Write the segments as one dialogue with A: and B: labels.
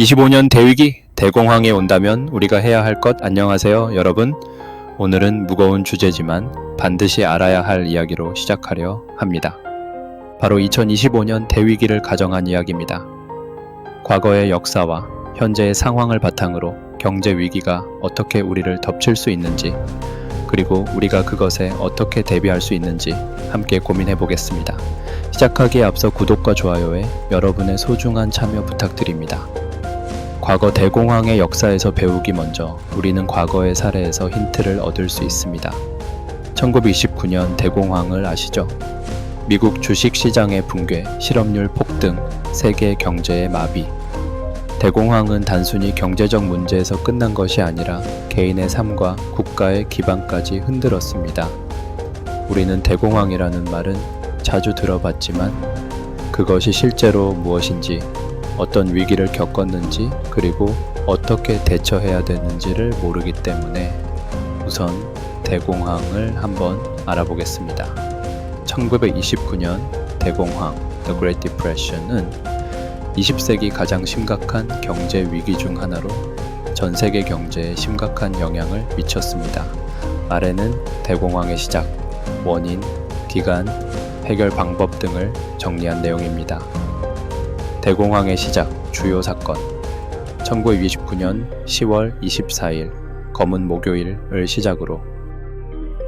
A: 25년 대위기 대공황이 온다면 우리가 해야 할 것 안녕하세요 여러분 오늘은 무거운 주제지만 반드시 알아야 할 이야기로 시작하려 합니다 바로 2025년 대위기를 가정한 이야기입니다 과거의 역사와 현재의 상황을 바탕으로 경제 위기가 어떻게 우리를 덮칠 수 있는지 그리고 우리가 그것에 어떻게 대비할 수 있는지 함께 고민해 보겠습니다. 시작하기에 앞서 구독과 좋아요에 여러분의 소중한 참여 부탁드립니다. 과거 대공황의 역사에서 배우기 먼저 우리는 과거의 사례에서 힌트를 얻을 수 있습니다. 1929년 대공황을 아시죠? 미국 주식 시장의 붕괴, 실업률 폭등, 세계 경제의 마비. 대공황은 단순히 경제적 문제에서 끝난 것이 아니라 개인의 삶과 국가의 기반까지 흔들었습니다. 우리는 대공황이라는 말은 자주 들어봤지만 그것이 실제로 무엇인지 어떤 위기를 겪었는지 그리고 어떻게 대처해야 되는지를 모르기 때문에 우선 대공황을 한번 알아보겠습니다. 1929년 대공황 The Great Depression은 20세기 가장 심각한 경제 위기 중 하나로 전 세계 경제에 심각한 영향을 미쳤습니다. 아래는 대공황의 시작, 원인, 기간, 해결 방법 등을 정리한 내용입니다. 대공황의 시작, 주요 사건. 1929년 10월 24일 검은 목요일을 시작으로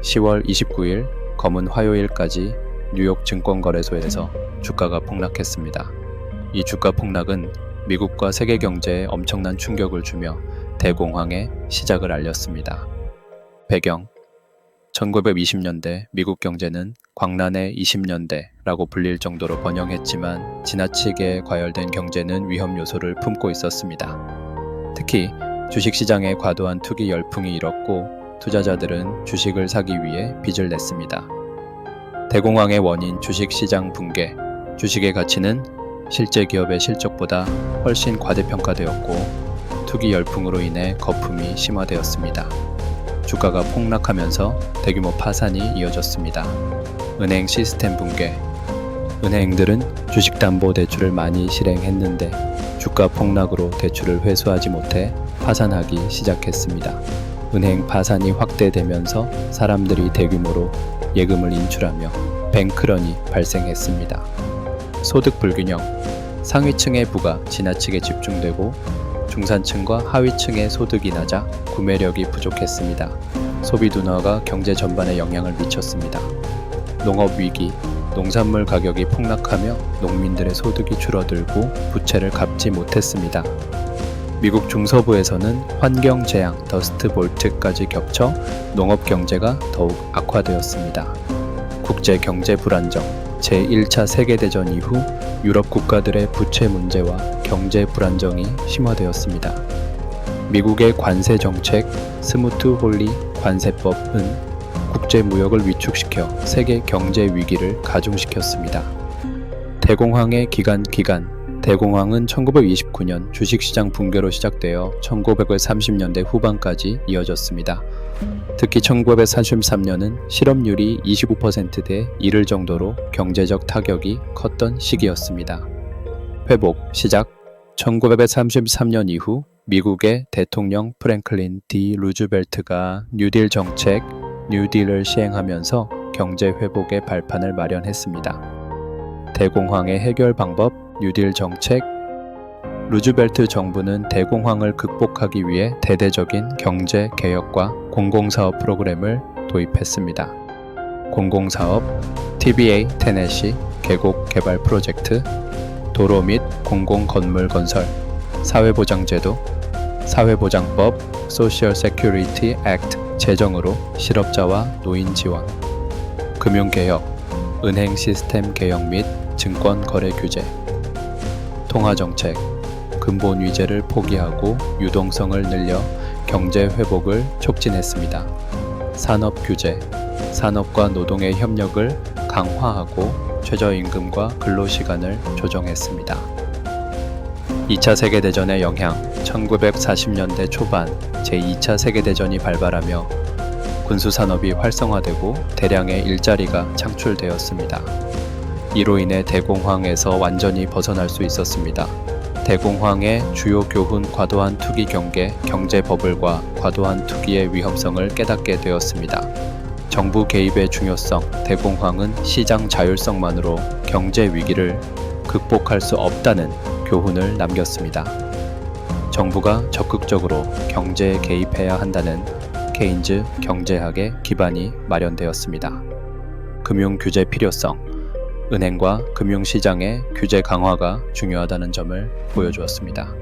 A: 10월 29일 검은 화요일까지 뉴욕 증권거래소에서 주가가 폭락했습니다. 이 주가 폭락은 미국과 세계 경제에 엄청난 충격을 주며 대공황의 시작을 알렸습니다. 배경 1920년대 미국 경제는 광란의 20년대라고 불릴 정도로 번영했지만 지나치게 과열된 경제는 위험 요소를 품고 있었습니다. 특히 주식시장에 과도한 투기 열풍이 일었고 투자자들은 주식을 사기 위해 빚을 냈습니다. 대공황의 원인 주식시장 붕괴 주식의 가치는 실제 기업의 실적보다 훨씬 과대평가되었고 투기 열풍으로 인해 거품이 심화되었습니다. 주가가 폭락하면서 대규모 파산이 이어졌습니다. 은행 시스템 붕괴 은행들은 주식담보대출을 많이 실행했는데 주가 폭락으로 대출을 회수하지 못해 파산하기 시작했습니다. 은행 파산이 확대되면서 사람들이 대규모로 예금을 인출하며 뱅크런이 발생했습니다. 소득 불균형 상위층의 부가 지나치게 집중되고 중산층과 하위층의 소득이 낮아 구매력이 부족했습니다. 소비 둔화가 경제 전반에 영향을 미쳤습니다. 농업 위기 농산물 가격이 폭락하며 농민들의 소득이 줄어들고 부채를 갚지 못했습니다. 미국 중서부에서는 환경 재앙 더스트 볼트까지 겹쳐 농업 경제가 더욱 악화되었습니다. 국제 경제 불안정 제1차 세계대전 이후 유럽 국가들의 부채 문제와 경제 불안정이 심화되었습니다. 미국의 관세 정책 스무트 홀리 관세법은 국제 무역을 위축시켜 세계 경제 위기를 가중시켰습니다. 대공황의 기간 기간 대공황은 1929년 주식시장 붕괴로 시작되어 1930년대 후반까지 이어졌습니다. 특히 1933년은 실업률이 25%대 이를 정도로 경제적 타격이 컸던 시기였습니다. 회복 시작 1933년 이후 미국의 대통령 프랭클린 D 루즈벨트가 뉴딜 정책 뉴딜을 시행하면서 경제 회복의 발판을 마련했습니다. 대공황의 해결 방법 뉴딜 정책 루즈벨트 정부는 대공황을 극복하기 위해 대대적인 경제 개혁과 공공사업 프로그램을 도입했습니다. 공공사업 TBA 테네시 계곡 개발 프로젝트 도로 및 공공 건물 건설 사회보장제도 사회보장법 Social Security Act 제정으로 실업자와 노인 지원 금융개혁 은행 시스템 개혁 및 증권 거래 규제 통화정책 근본 위제를 포기하고 유동성을 늘려 경제 회복을 촉진했습니다. 산업 규제, 산업과 노동의 협력을 강화하고 최저임금과 근로시간을 조정했습니다. 2차 세계대전의 영향 1940년대 초반 제2차 세계대전이 발발하며 군수산업이 활성화되고 대량의 일자리가 창출되었습니다. 이로 인해 대공황에서 완전히 벗어날 수 있었습니다. 대공황의 주요 교훈 과도한 투기 경계, 경제 버블과 과도한 투기의 위험성을 깨닫게 되었습니다. 정부 개입의 중요성, 대공황은 시장 자율성만으로 경제 위기를 극복할 수 없다는 교훈을 남겼습니다. 정부가 적극적으로 경제에 개입해야 한다는 케인즈 경제학의 기반이 마련되었습니다. 금융 규제 필요성, 은행과 금융시장의 규제 강화가 중요하다는 점을 보여주었습니다.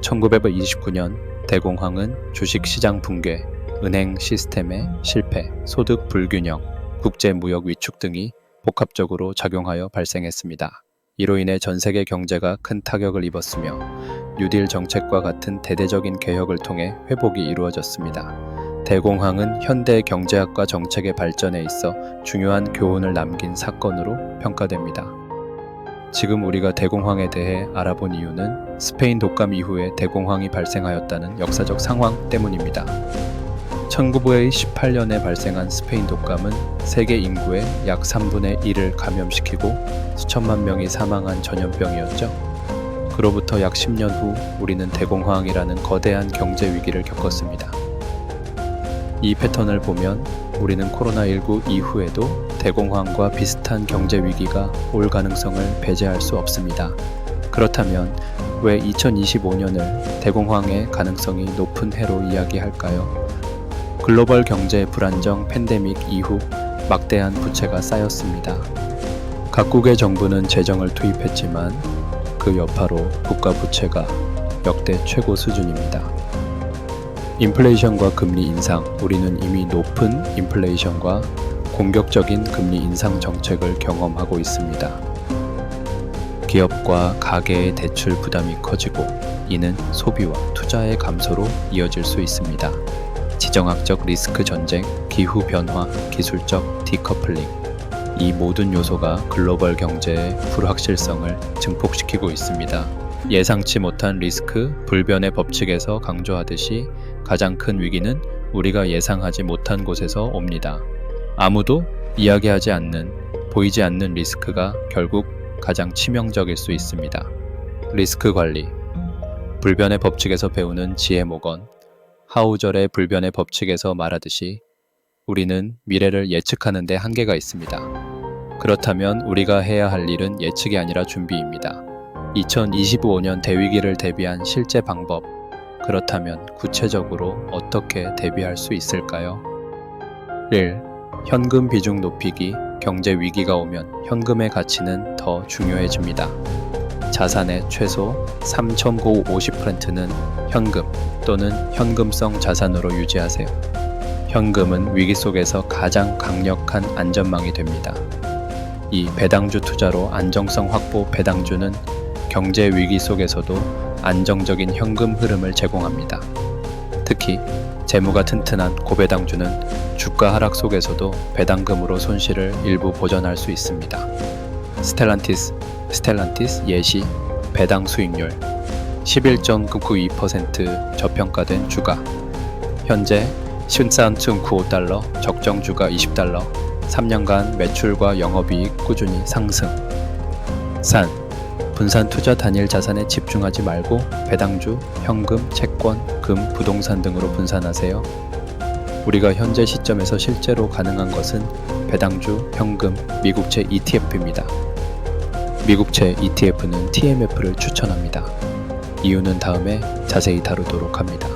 A: 1929년 대공황은 주식시장 붕괴, 은행 시스템의 실패, 소득 불균형, 국제 무역 위축 등이 복합적으로 작용하여 발생했습니다. 이로 인해 전 세계 경제가 큰 타격을 입었으며 뉴딜 정책과 같은 대대적인 개혁을 통해 회복이 이루어졌습니다. 대공황은 현대 경제학과 정책의 발전에 있어 중요한 교훈을 남긴 사건으로 평가됩니다. 지금 우리가 대공황에 대해 알아본 이유는 스페인 독감 이후에 대공황이 발생하였다는 역사적 상황 때문입니다. 1918년에 발생한 스페인 독감은 세계 인구의 약 3분의 1을 감염시키고 수천만 명이 사망한 전염병이었죠. 그로부터 약 10년 후 우리는 대공황이라는 거대한 경제 위기를 겪었습니다. 이 패턴을 보면 우리는 코로나19 이후에도 대공황과 비슷한 경제 위기가 올 가능성을 배제할 수 없습니다. 그렇다면 왜 2025년을 대공황의 가능성이 높은 해로 이야기할까요? 글로벌 경제 불안정 팬데믹 이후 막대한 부채가 쌓였습니다. 각국의 정부는 재정을 투입했지만 그 여파로 국가 부채가 역대 최고 수준입니다. 인플레이션과 금리 인상, 우리는 이미 높은 인플레이션과 공격적인 금리 인상 정책을 경험하고 있습니다. 기업과 가계의 대출 부담이 커지고 이는 소비와 투자의 감소로 이어질 수 있습니다. 지정학적 리스크 전쟁, 기후 변화, 기술적 디커플링. 이 모든 요소가 글로벌 경제의 불확실성을 증폭시키고 있습니다. 예상치 못한 리스크, 불변의 법칙에서 강조하듯이 가장 큰 위기는 우리가 예상하지 못한 곳에서 옵니다. 아무도 이야기하지 않는, 보이지 않는 리스크가 결국 가장 치명적일 수 있습니다. 리스크 관리. 불변의 법칙에서 배우는 지혜 목원. 하우절의 불변의 법칙에서 말하듯이 우리는 미래를 예측하는 데 한계가 있습니다. 그렇다면 우리가 해야 할 일은 예측이 아니라 준비입니다. 2025년 대위기를 대비한 실제 방법. 그렇다면 구체적으로 어떻게 대비할 수 있을까요? 1. 현금 비중 높이기. 경제 위기가 오면 현금의 가치는 더 중요해집니다. 자산의 최소 3.50%는 현금 또는 현금성 자산으로 유지하세요. 현금은 위기 속에서 가장 강력한 안전망이 됩니다. 이 배당주 투자로 안정성 확보 배당주는 경제 위기 속에서도 안정적인 현금 흐름을 제공합니다. 특히 재무가 튼튼한 고배당주는 주가 하락 속에서도 배당금으로 손실을 일부 보전할 수 있습니다. 스텔란티스, 스텔란티스 예시 배당 수익률 11.92% 저평가된 주가 현재 13.95달러 적정 주가 20달러 3년간 매출과 영업이익 꾸준히 상승 산 분산 투자 단일 자산에 집중하지 말고 배당주, 현금, 채권, 금, 부동산 등으로 분산하세요. 우리가 현재 시점에서 실제로 가능한 것은 배당주, 현금, 미국채 ETF입니다. 미국채 ETF는 TMF를 추천합니다. 이유는 다음에 자세히 다루도록 합니다.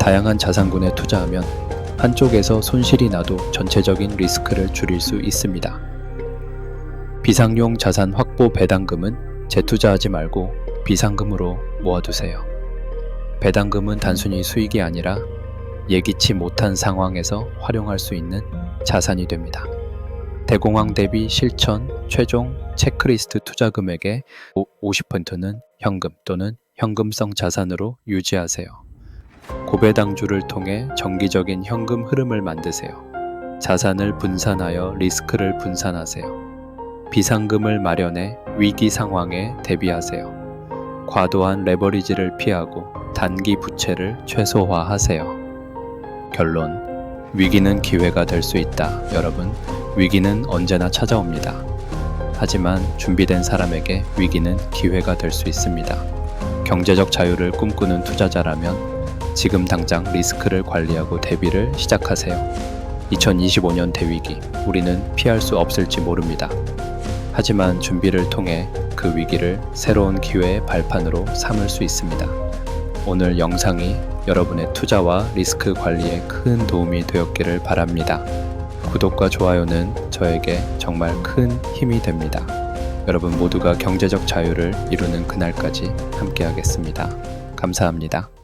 A: 다양한 자산군에 투자하면 한쪽에서 손실이 나도 전체적인 리스크를 줄일 수 있습니다. 비상용 자산 확보 배당금은 재투자하지 말고 비상금으로 모아두세요. 배당금은 단순히 수익이 아니라 예기치 못한 상황에서 활용할 수 있는 자산이 됩니다. 대공황 대비 실천 최종 체크리스트 투자 금액의 50%는 현금 또는 현금성 자산으로 유지하세요. 고배당주를 통해 정기적인 현금 흐름을 만드세요. 자산을 분산하여 리스크를 분산하세요. 비상금을 마련해 위기 상황에 대비하세요. 과도한 레버리지를 피하고 단기 부채를 최소화하세요. 결론. 위기는 기회가 될 수 있다. 여러분, 위기는 언제나 찾아옵니다. 하지만 준비된 사람에게 위기는 기회가 될 수 있습니다. 경제적 자유를 꿈꾸는 투자자라면 지금 당장 리스크를 관리하고 대비를 시작하세요. 2025년 대위기, 우리는 피할 수 없을지 모릅니다. 하지만 준비를 통해 그 위기를 새로운 기회의 발판으로 삼을 수 있습니다. 오늘 영상이 여러분의 투자와 리스크 관리에 큰 도움이 되었기를 바랍니다. 구독과 좋아요는 저에게 정말 큰 힘이 됩니다. 여러분 모두가 경제적 자유를 이루는 그날까지 함께하겠습니다. 감사합니다.